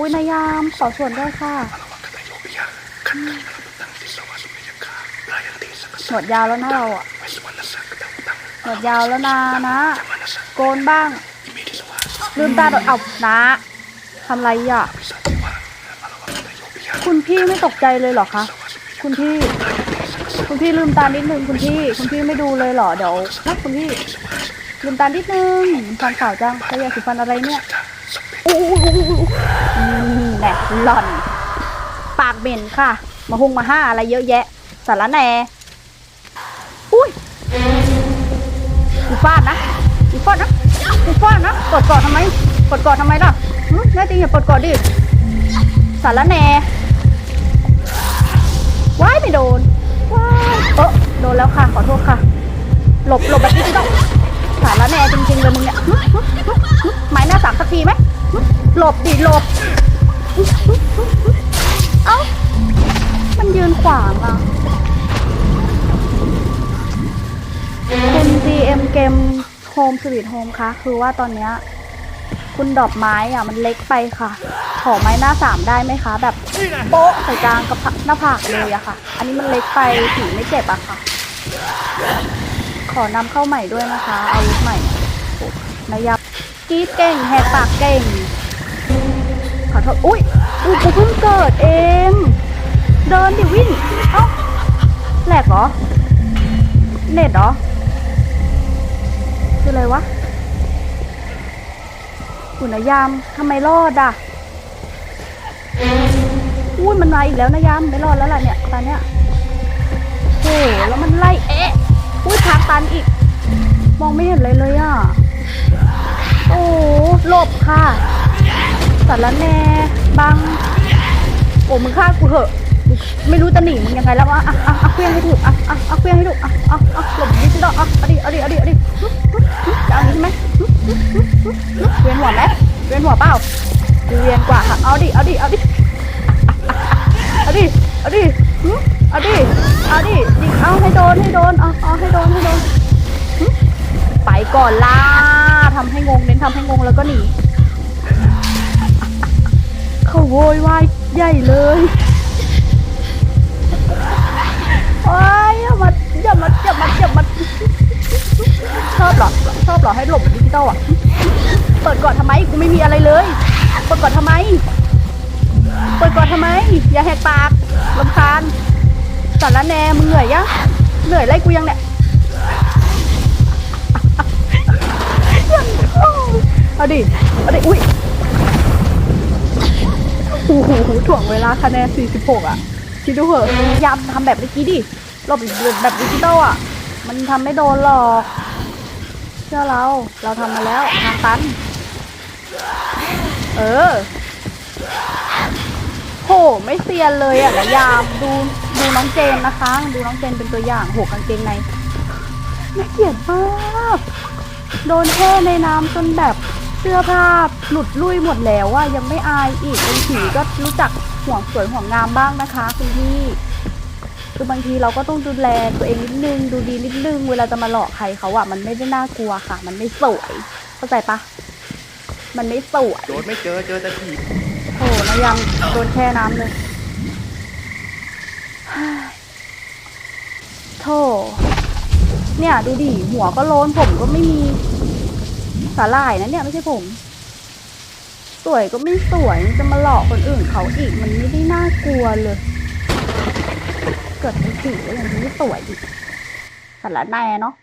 อุ้ยนายามขอส่วนด้วยค่ะหนวดยาวแล้วนะเราอะหนวดยาวแล้วนะนะ โกนบ้างลืมตาโดดเอานะทำไรอะ คุณพี่ไม่ตกใจเลยเหรอคะ คุณพี่ คุณพี่ลืมตานิดนึงคุณพี่ คุณพี่ไม่ดูเลยเหรอเดี๋ยวนะคุณพี่ ลืมตานิดนึงฟันขาวจังใช้ยาสีฟันอะไรเนี่ย อู้อู้อู้อู้อืมแหละหล่อน ปากเหม็นค่ะ มาหงมาห้าอะไรเยอะแยะ สารแหน่อุ้ยกูฟาดนะกูฟาดนะกูฟาดนะกดกอดทำไมกดกอดทำไมล่ะหึแน่จริงอย่ากดกอดดิสารแหน่ว้ายไม่โดนว้ายเออโดนแล้วค่ะ ขอโทษค่ะ หลบหลบแบบนี้ต้องสารแหน่จริงๆเลยมึงเนี่ยหึหึหึหึไม้หน้าสามสักทีไหม หลบดิหลบ เอ้า มันยืนขวางอะคุณ GM เกม Home Sweet Home คะ คือว่าตอนเนี้ยคุณดอกไม้อะ มันเล็กไปค่ะ ขอไม้หน้าสามได้ไหมคะ แบบโป๊ะใส่กลางกับหน้าผากเลยอะค่ะ อันนี้มันเล็กไปผีไม่เจ็บอะค่ะ ขอนำเข้าใหม่ด้วยนะคะอาวุธใหม่โอ้นายับ กรีดเก่งแหกปากเก่ง ขอโทษอุ้ยอุ้ยกูเพิ่งเกิดเอง เดินดิวิ่ง เอ้าแหลกเหรอ เน็ตเหรอ คืออะไรวะอุณนายามทำไมรอดอะอุ้ยมันมาอีกแล้วนายามไม่รอดแล้วล่ะเนี่ยตอนเนี้ยโอ้โหแล้วมันไล่เอ๊ะอุ้ยทางตันอีก มองไม่เห็นเลยเลยอะ บค่ะสารแน่บัง โอ้มึงฆ่ากูเหอะ ไม่รู้จะหนีมึงยังไงแล้ววะอะอะอะเคลี้ยงให้ถูกอะอะอะเคลี้ยงให้ถูกอะอะอะหลบดิจิตอลอะเอาดิเอาดิเอาดิเอาดิจะเอานี้ไหมหึหึหึหึหึเวียนหัวไหมเวียนหัวเปล่าเวียนกว่าค่ะเอาดิเอาดิเอาดิเอาดิเอาดิเอาดิเอาดิดิเอาให้โดนให้โดนเอาเอาให้โดนให้โดนไปก่อนล่า ทำให้งง เน้นทำให้งงแล้วก็หนี เขาโวยวายใหญ่เลยโอ้ยอย่ามาอย่ามาอย่ามาอย่ามาชอบเหรอชอบเหรอให้หลบดิจิตอลอะ เปิดก่อนทำไมกูไม่มีอะไรเลย เปิดก่อนทำไม เปิดก่อนทำไม อย่าแหกปากลำคาญสารแหนมึงเหนื่อยยังเหนื่อยไล่กูยังเนี่ย เอาดิ เอาดิ อุ้ยโอ้โหถ่วงเวลาคะแนน 46 อะ คิดดูเหอะยามทำแบบเมื่อกี้ดิหลบแบบดิจิตอลอะ มันทำไม่โดนหรอก เชื่อเรา เราทำมาแล้วทางตัน เออ โห ไม่เซียนเลยอะยามดูดูน้องเจนนะคะ ดูน้องเจนเป็นตัวอย่างโหกางเกงในน่าเกลียดมาก โดนแช่ในน้ำจนแบบ เสื้อผ้าหลุดลุ่ยหมดแล้วว่ายังไม่อายอีกเป็นผีก็รู้จักห่วงสวยห่วงงามบ้างนะคะคุณพี่คือบางทีเราก็ต้องดูแลตัวเองนิดนึงดูดีนิดนึง เวลาจะมาหลอกใครเขาอะมันไม่ได้น่ากลัวค่ะ มันไม่สวยเข้าใจปะมันไม่สวยโดนไม่เจอเจอแต่ผีโอ้นายังโดนแช่น้ำเลยฮ่าโธ่เนี่ยดูดิหัวก็โลนผมก็ไม่มี สาหร่ายนะเนี่ยไม่ใช่ผม สวยก็ไม่สวยจะมาหลอกคนอื่นเขาอีกมันไม่ได้น่ากลัวเลย เกิดเป็นผีแล้วยังไม่สวยอีกสารแน่เนาะ